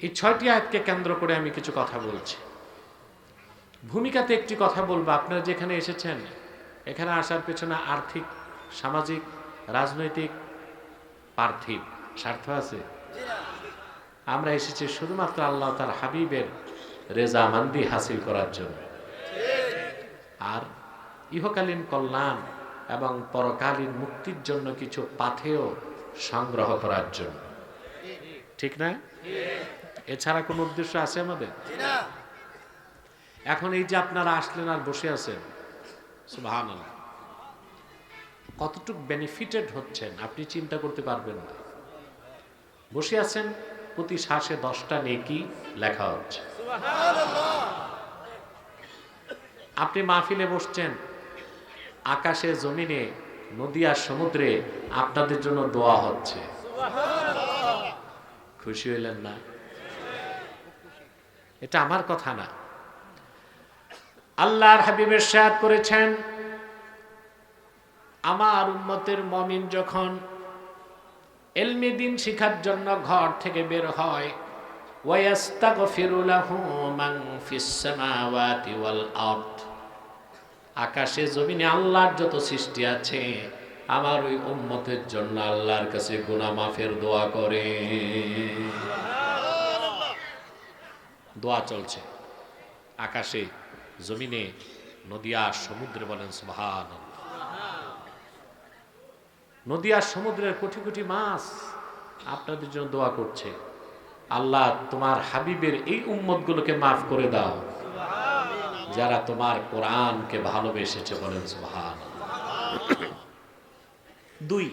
এই ছয়টি আয়াতকে কেন্দ্র করে আমি কিছু কথা বলছি। ভূমিকাতে একটি কথা বলব। আপনারা যেখানে এসেছেন, এখানে আসার পেছনে আর্থিক, সামাজিক, রাজনৈতিক পার্থিব স্বার্থ আছে? আমরা এসেছি শুধুমাত্র আল্লাহ তার হাবিবের রেজামান্দি হাসিল করার জন্য। আর ইহকালীন কল্যাণ এবং পরকালীন মুক্তির জন্য কিছু পাথেয় সংগ্রহ করার জন্য। ঠিক না? এছাড়া কোনো উদ্দেশ্য আছে আমাদের? এখন এই যে আপনারা আসলেন আর বসে আছেন কতটুক বেনিফিটেড হচ্ছেন আপনি চিন্তা করতে পারবেন না। বসে আছেন প্রতি শ্বাসে দশটা নেকি লেখা হচ্ছে। আপনি মাহফিলে বসছেন আকাশে জমিনে নদী আর সমুদ্রে আপনাদের জন্য দোয়া হচ্ছে। খুশি হইলেন না? এটা আমার কথা না। আল্লাহর হাবিবের সাদ করেছেন, আমার উন্মতের মমিন যখন এলমি দিন শিখার জন্য ঘর থেকে বের হয় আকাশে, জমিনে আল্লাহর যত সৃষ্টি আছে, আমার ওই উম্মতের জন্য আল্লাহর কাছে গুনাহ মাফের দোয়া করে। দোয়া চলছে। আকাশে, জমিনে নদী আর সমুদ্রে বলেন সুবহান নদী আর সমুদ্রের কোটি কোটি মাছ আপনাদের জন্য দোয়া করছে। আল্লাহ, তোমার হাবিবের এই উম্মতগুলোকে মাফ করে দাও। যারা তোমার কোরআনকে ভালোবেসেছে বলেন সুবহান দুই,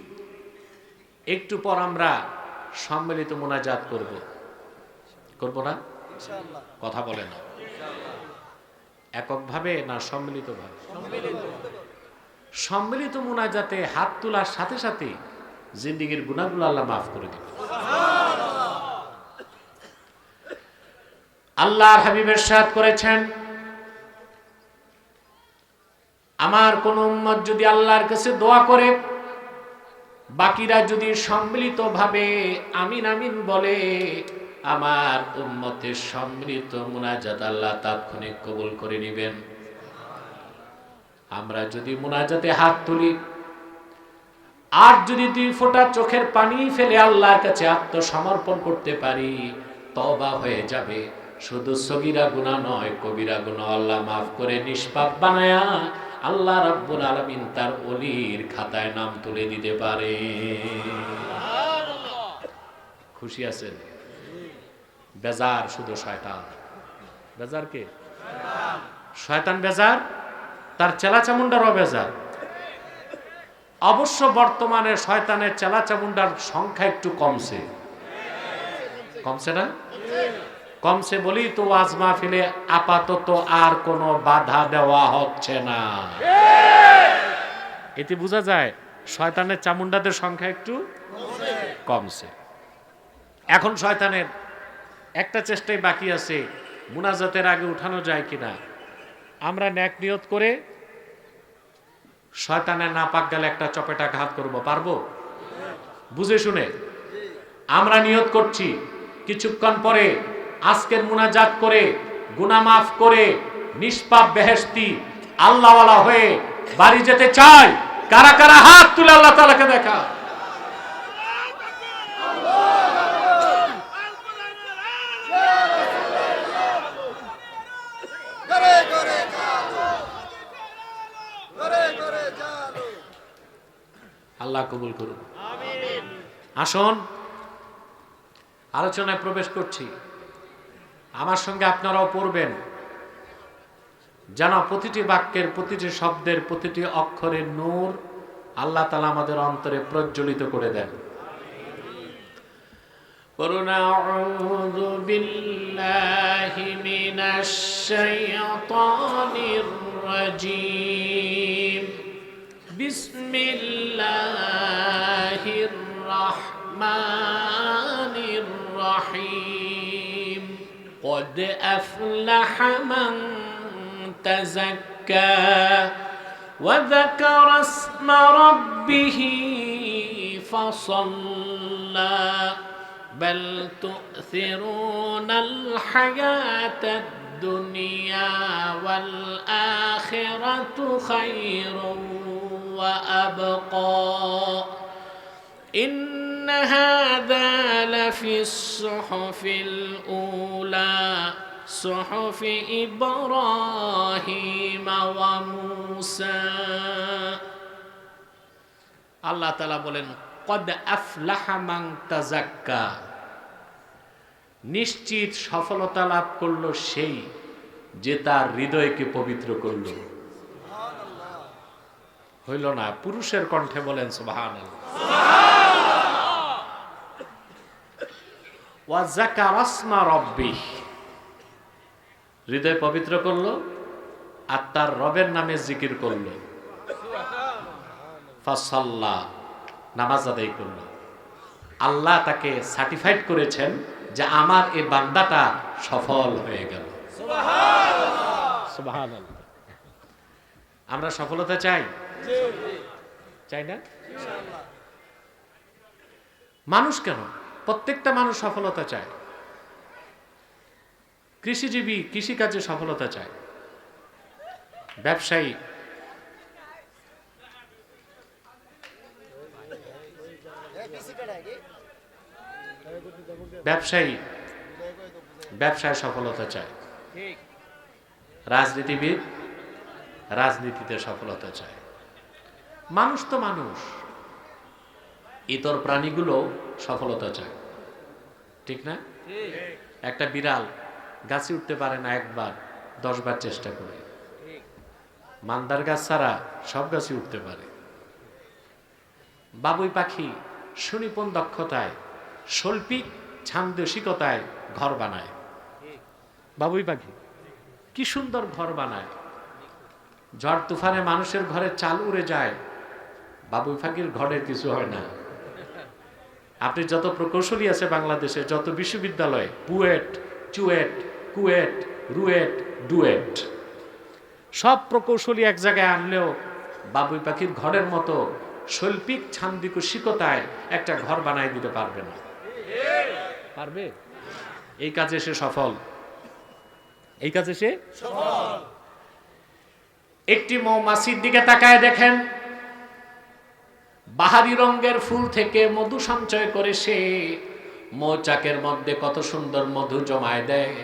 একটু পর আমরা সম্মিলিত মোনাজাত করব। করব না? কথা বলে না। এককভাবে না সম্মিলিতভাবে? সম্মিলিত মোনাজাতে হাত তোলার সাথে সাথে জিন্দিগির গুণাগুলো আল্লাহ মাফ করে দিবে আল্লাহর হাবিবের সাথ করেছেন, আমার কোন উম্মত যদি আল্লাহর কাছে দোয়া করে, বাকিরা যদি সম্মিলিত ভাবে আমিন আমিন বলে আমার উম্মতের সম্মিলিত মুনাজাত আল্লাহ তাৎক্ষণিক কবুল করে নেবেন। আমরা যদি মুনাজাতে হাত তুলি আর যদি দুই ফোঁটা চোখের পানি ফেলে আল্লাহর কাছে আত্মসমর্পণ করতে পারি তবা হয়ে যাবে। শুধু সগিরা গুণা নয় কবিরা গুণা আল্লাহ মাফ করে নিষ্পাপ বানায়া আল্লাহ রাব্বুল আলামিন তার অলির খাতায় নাম তুলে দিতে পারে। খুশি আছেন? বেজার শুধু শয়তান। বেজার কে? শয়তান বেজার, তার চেলা চামুন্ডারও বেজার। অবশ্য বর্তমানে শয়তানের চেলা চামুন্ডার সংখ্যা একটু কমছে। কমছে না? কমছে বলি তো ওয়াজ মাহফিলে আপাতত আর কোনো বাধা দেওয়া হচ্ছে না। এতে বোঝা যায় শয়তানের চামুন্ডাদের সংখ্যা একটু কমছে। এখন শয়তানের একটা চেষ্টাই বাকি আছে, মুনাজাতের আগে উঠানো যায় কিনা। আমরা ন্যাক নিয়ত করে শয়তানের না পাক গেলে একটা চপেটা ঘাত করব, পারব? বুঝে শুনে। আমরা নিয়ত করছি, কিছুক্ষণ পরে আজকের মুনাজাত করে, গুনাহ মাফ করে, নিষ্পাপ বেহেস্তি আল্লাহওয়ালা হয়ে বাড়ি যেতে চাই। কারা কারা হাত তুলে আল্লাহ তালাকে দেখা ঘরে ঘরে চালু ঘরে ঘরে চালু আল্লাহ কবুল করুন আসুন আলোচনায় প্রবেশ করছি আমার সঙ্গে আপনারাও পড়বেন যেন প্রতিটি বাক্যের প্রতিটি শব্দের প্রতিটি অক্ষরের নূর আল্লাহ তালা আমাদের অন্তরে প্রজ্বলিত করে দেন قل أعوذ بالله من الشيطان الرجيم بسم الله قد أفلح من تزكى وذكر اسم ربه فصلى. بل تؤثرون الحياة الدنيا والآخرة خير وأبقى. هذا لفي الصحف الأولى صحف إبراهيم وموسى আল্লাহ তালা বলেন কদ আফলাহা মাং তাজাক্কা নিশ্চিত সফলতা লাভ করলো সেই যে তার হৃদয়কে পবিত্র করল হইল না পুরুষের কণ্ঠে বলেন সুবাহান হৃদয় পবিত্র করল, আর তার রবের নামে জিকির করল। ফাসাল্লাহ নামাজ আদায় করল। আল্লাহ তাকে সার্টিফাইড করেছেন যে আমার এই বান্দাটা সফল হয়ে গেল। আমরা সফলতা চাই? চাই না? মানুষ কেন? প্রত্যেকটা মানুষ সফলতা চায়। কৃষিজীবী কৃষিকাজে সফলতা চায়। ব্যবসায়ী ব্যবসায়ী ব্যবসায় সফলতা চায়। রাজনীতিবিদ রাজনীতিতে সফলতা চায়। মানুষ তো মানুষ। ইতর প্রাণীগুলো সফলতা চায়। ঠিক না? একটা বিড়াল গাছে উঠতে পারে না একবার দশবার চেষ্টা করে। মান্দার গাছ ছাড়া সব গাছে উঠতে পারে। বাবুই পাখি সুনিপুণ দক্ষতায় শৈল্পিক ছান্দসিকতায় ঘর বানায়। বাবুই পাখি কি সুন্দর ঘর বানায়। ঝড় তুফানে মানুষের ঘরে চাল উড়ে যায়, বাবুই পাখির ঘরের কিছু হয় না। আপনি যত প্রকৌশলী আছে বাংলাদেশে, যত বিশ্ববিদ্যালয় বুয়েট চুয়েট, কুয়েট, রুয়েট, ডুয়েট, সব প্রকৌশলী এক জায়গায় আনলেও বাবুই পাখির ঘরের মতো শৈল্পিক ছান্দিকশিকতায় একটা ঘর বানাই দিতে পারবে না। পারবে? এই কাজে সে সফল। এই কাজে সে একটি মৌমাছির দিকে তাকায় দেখেন। বাহারি রঙের ফুল থেকে মধু সঞ্চয় করে সে মৌচাকের মধ্যে কত সুন্দর মধু জমায় দেয়।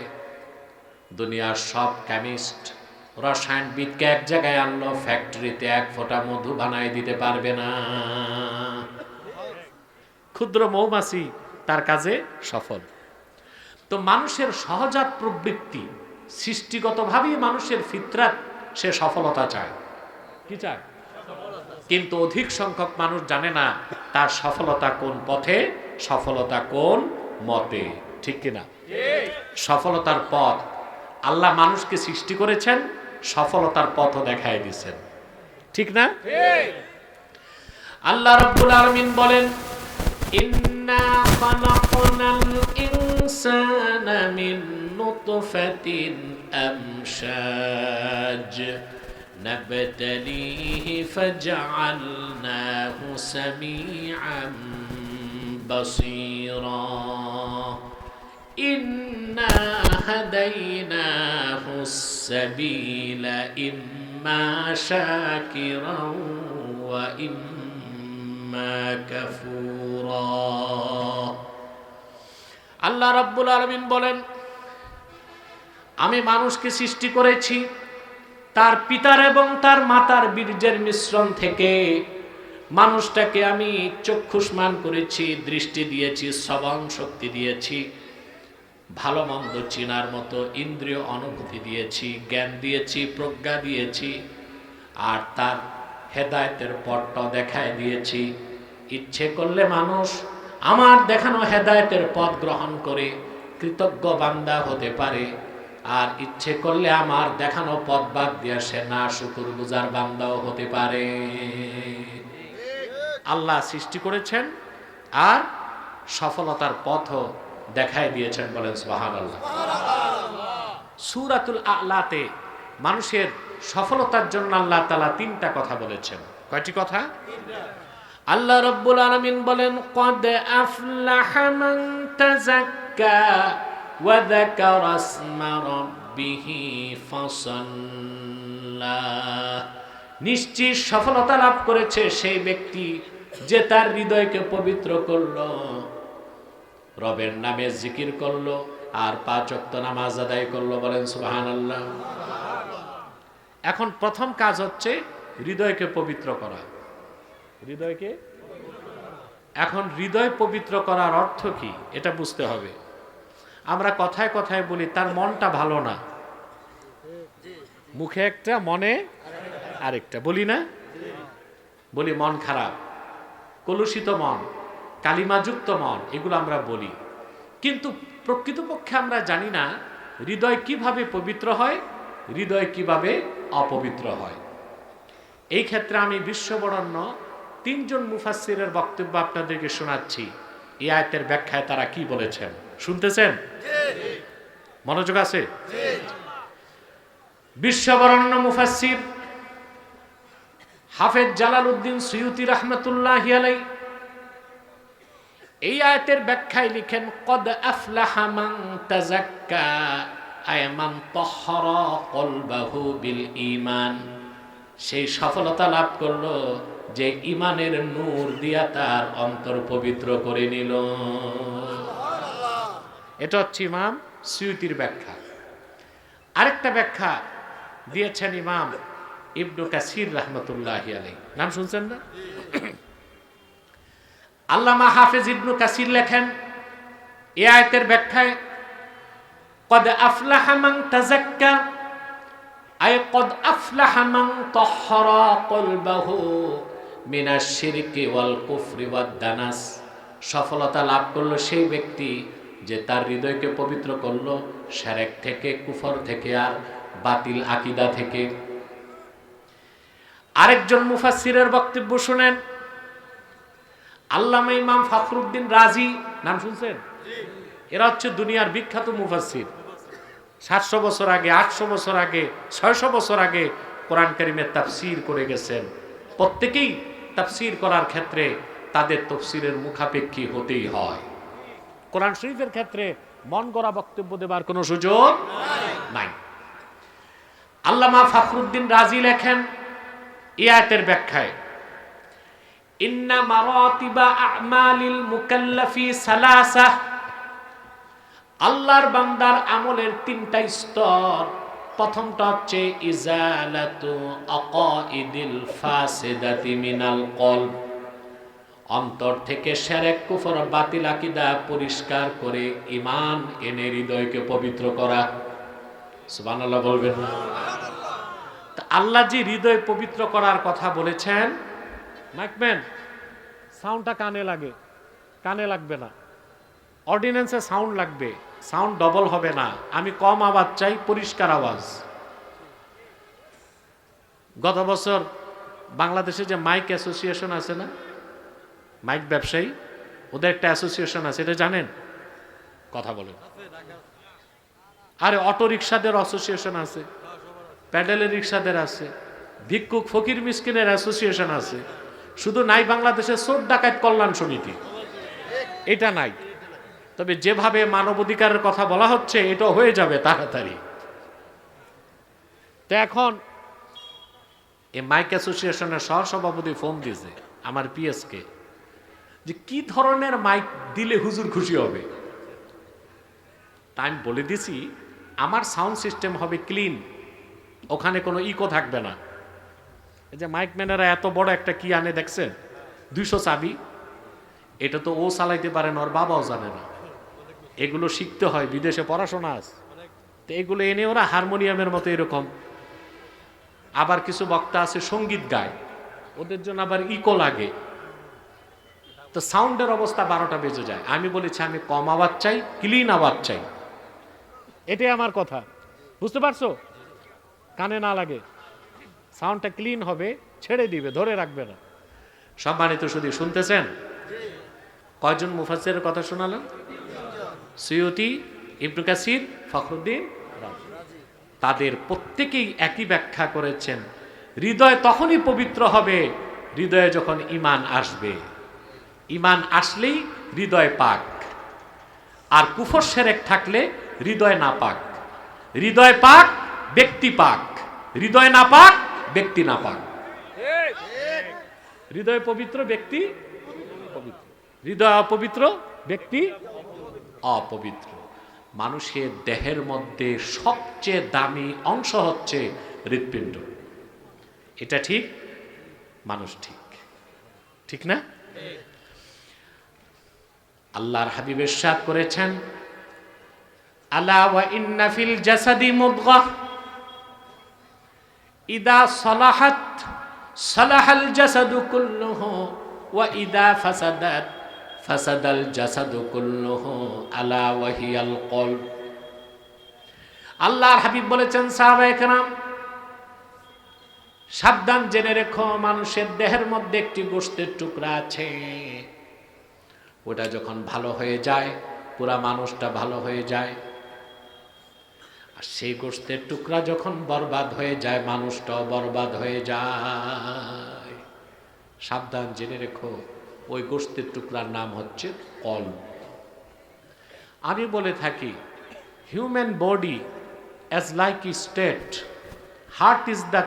দুনিয়ার সব কেমিস্ট, রসায়নবিদকে এক জায়গায় আনলো, ফ্যাক্টরিতে এক ফোঁটা মধু বানায় দিতে পারবে না। ক্ষুদ্র মৌমাছি তার কাজে সফল। তো মানুষের সহজাত প্রবৃত্তি, সৃষ্টিগতভাবেই মানুষের ফিতরাত, সে সফলতা চায়। কি চায়? কিন্তু অধিক সংখ্যক মানুষ জানে না তার সফলতা কোন পথে, সফলতা কোন মতে। ঠিক কিনা? সফলতার পথ। আল্লাহ মানুষকে সৃষ্টি করেছেন, সফলতার পথও দেখায় দিচ্ছেন ঠিক না? আল্লাহ রাব্বুল আলামিন বলেন, ইন্না খালাকনাল ইনসানা মিন নুতফাতিন আমশাজ। نبتليه فجعلناه سميعا بصيرا إنا هديناه السبيل إما شاكرا وإما كفورا আল্লাহ রাব্বুল আলামিন বলেন আমি মানুষকে সৃষ্টি করেছি তার পিতার এবং তার মাতার বীর্যের মিশ্রণ থেকে মানুষটাকে আমি চক্ষুষ্মান করেছি, দৃষ্টি দিয়েছি, শ্রবণ শক্তি দিয়েছি, ভালো মন্দ চিনার মতো ইন্দ্রিয় অনুভূতি দিয়েছি, জ্ঞান দিয়েছি, প্রজ্ঞা দিয়েছি, আর তার হেদায়তের পথটা দেখায় দিয়েছি। ইচ্ছে করলে মানুষ আমার দেখানো হেদায়তের পথ গ্রহণ করে, কৃতজ্ঞ বান্দা হতে পারে। আর ইচ্ছে করলে আমার দেখানো পথ বাদ দিয়ে সে না শুকুর গুজার বান্দাও হতে পারে। আল্লাহ সৃষ্টি করেছেন আর সফলতার পথও দেখায় দিয়েছেন বলেন সোহান আল্লাহ সুরাতুল আলাতে মানুষের সফলতার জন্য আল্লাহ তালা তিনটা কথা বলেছেন। কয়টি কথা? আল্লাহ রব্বুল আলামিন বলেন, কদ আফলাহা ওয়া যাকারা ইসমা রাব্বিহি ফাসাল্লা নিশ্চিত সফলতা লাভ করেছে সেই ব্যক্তি যে তার হৃদয়কে পবিত্র করল রবের নামে জিকির করল আর পাঁচ ওয়াক্ত নামাজ আদায় করল বলেন সুবহানাল্লাহ। এখন প্রথম কাজ হচ্ছে হৃদয়কে পবিত্র করা। হৃদয়কে? এখন হৃদয় পবিত্র করার অর্থ কি? এটা বুঝতে হবে। আমরা কথায় কথায় বলি, তার মনটা ভালো না। মুখে একটা, মনে আরেকটা। বলি না? বলি, মন খারাপ। কলুষিত মন, কালিমাযুক্ত মন, এগুলো আমরা বলি। কিন্তু প্রকৃতপক্ষে আমরা জানি না, হৃদয় কীভাবে পবিত্র হয়, হৃদয় কীভাবে অপবিত্র হয়। এই ক্ষেত্রে আমি বিশ্ববরণ্য তিনজন মুফাসসিরের বক্তব্য আপনাদেরকে শোনাচ্ছি। এই আয়তের ব্যাখ্যায় তারা কি বলেছেন? শুনতেছেন? মনোযোগ আছে? বিশ্ববরণ্য মুফাসসির হাফেজ জালাল উদ্দিন সৈয়দি রহমতুল্লাহ এই আয়াতের ব্যাখ্যায় লিখেন, কদ আফলাহা বিল সেই সফলতা লাভ করল যে ইমানের নূর দিয়া তার অন্তর পবিত্র করে নিল। এটা হচ্ছে ইমাম সুয়ুতির ব্যাখ্যা। আরেকটা ব্যাখ্যা দিয়েছেন ইমাম ইবনু কাসির রহমতুল্লাহ আলাই নাম শুনছেন না? আল্লামা হাফেজ ইবনু কাসির লেখেন, এ আয়তের ব্যাখ্যায়, কদ আফলাহা মান তাযাক্কা আয় কদ আফলাহা মান তাহহারা কলবাহু মিনাশ শিরকি ওয়াল কুফরি ওয়াদ দানাস সফলতা লাভ করল সেই ব্যক্তি যে তার হৃদয়কে পবিত্র করল শারেক থেকে, কুফর থেকে আর বাতিল আকিদা থেকে। আরেকজন মুফাসসিরের বক্তব্য শুনেন, আল্লামা ইমাম ফখরুদ্দিন রাজি, নাম শুনছেন? এরা হচ্ছে দুনিয়ার বিখ্যাত মুফাসসির। সাতশো বছর আগে, আটশো বছর আগে, ছয়শো বছর আগে কোরআন কারিমের তাফসির করে গেছেন। প্রত্যেকেই তাফসির করার ক্ষেত্রে তাদের তফসিরের মুখাপেক্ষী হতেই হয়। কোরআন শরীফের ক্ষেত্রে মন গড়া বক্তব্য দেবার কোনো সুযোগ নাই। আল্লামা ফখরুদ্দিন রাজি লেখেন ইয়াতের ব্যাখ্যায়, ইন্না মারাতিবা আমালিল মুকাল্লাফি সালাসা আল্লাহর বান্দার আমলের তিনটা স্তর। প্রথমটা হচ্ছে, ইজালাতু আকাইদিল ফাসিদাতি মিনাল কলব অন্তর থেকে সেরেক কুফর বাতিল আকিদা পরিষ্কার করে ইমান এনে হৃদয়কে পবিত্র করা। সুবহানাল্লাহ বলবেন না। আল্লাহ যে হৃদয় পবিত্র করার কথা বলেছেন মাইকম্যান সাউন্ডটা কানে লাগে, কানে লাগবে না। অর্ডিন্যান্সে সাউন্ড লাগবে, সাউন্ড ডবল হবে না। আমি কম আওয়াজ চাই, পরিষ্কার আওয়াজ। গত বছর বাংলাদেশে যে মাইক অ্যাসোসিয়েশন আছে না মাইক ব্যবসায়ী, ওদের একটা অ্যাসোসিয়েশন আছে, এটা জানেন? কথা বলেন। আরে অটো রিক্সাদের অ্যাসোসিয়েশন আছে প্যাডেলের রিক্সাদের আছে, ভিক্ষুক ফকির মিসকিনের অ্যাসোসিয়েশন আছে, শুধু নাই বাংলাদেশের চোর ডাকাত কল্যাণ সমিতি। এটা নাই। তবে যেভাবে মানবাধিকারের কথা বলা হচ্ছে, এটা হয়ে যাবে তাড়াতাড়ি। তো এখন এই মাইক অ্যাসোসিয়েশনের সহসভাপতি ফোন দিয়েছে, আমার পিএসকে। যে কি ধরনের মাইক দিলে হুজুর খুশি হবে? তা আমি বলে দিছি, আমার সাউন্ড সিস্টেম হবে ক্লিন, ওখানে কোনো ইকো থাকবে না। এই যে মাইক ম্যানেরা এত বড় একটা কি আনে দেখছেন? দুইশো চাবি। এটা তো ও চালাইতে পারে না, ওর বাবাও জানে না। এগুলো শিখতে হয়, বিদেশে পড়াশোনা আছে। তো এগুলো এনে ওরা হারমোনিয়ামের মতো এরকম। আবার কিছু বক্তা আছে সংগীত গায়। ওদের জন্য আবার ইকো লাগে। তো সাউন্ডের অবস্থা বারোটা বেজে যায়। আমি বলেছি, আমি কম আওয়াজ চাই, ক্লিন আওয়াজ চাই। এটাই আমার কথা। বুঝতে পারছ? কানে না লাগে। সাউন্ডটা ক্লিন হবে, ছেড়ে দিবে, ধরে রাখবে না। সম্মানিত শুধু শুনতেছেন? কয়জন মুফাসের কথা শোনালাম সৈয়দি ইবনু কাসির, ফখরুদ্দিন। তাদের প্রত্যেকেই একই ব্যাখ্যা করেছেন। হৃদয় তখনই পবিত্র হবে, হৃদয়ে যখন ইমান আসবে। ইমান আসলেই হৃদয় পাক। আর কুফর সেরেক থাকলে হৃদয় না পাক। হৃদয় পাক, ব্যক্তি পাক। হৃদয় না পাক, ব্যক্তি না পাক। হৃদয় পবিত্র, ব্যক্তি হৃদয় অপবিত্র, ব্যক্তি অপবিত্র। মানুষের দেহের মধ্যে সবচেয়ে দামি অংশ হচ্ছে হৃৎপিণ্ড। এটা ঠিক, মানুষ ঠিক। ঠিক না? আল্লাহর হাবিবের সাথ করেছেন, আলা ওয়া ইন্না ফিল জাসাদি মুদগাহ ইদা সালাহাত, সালাহাল জাসাদু কুল্লুহু ওয়া ইদা ফাসাদাত, ফাসাদাল জাসাদু কুল্লুহু আলা ওয়া হিয়াল কলব। আল্লাহর হাবিব বলেছেন সাহাবায়ে কেরাম সাবধান জেনে রেখো, মানুষের দেহের মধ্যে একটি গোশতের টুকরা আছে। ওটা যখন ভালো হয়ে যায়, পুরা মানুষটা ভালো হয়ে যায়। আর সেই গোশতের টুকরা যখন বরবাদ হয়ে যায়, মানুষটাও বরবাদ হয়ে যায়। সাবধান জেনে রেখো, ওই গোশতের টুকরার নাম হচ্ছে কল। আমি বলে থাকি human body as like a state heart is the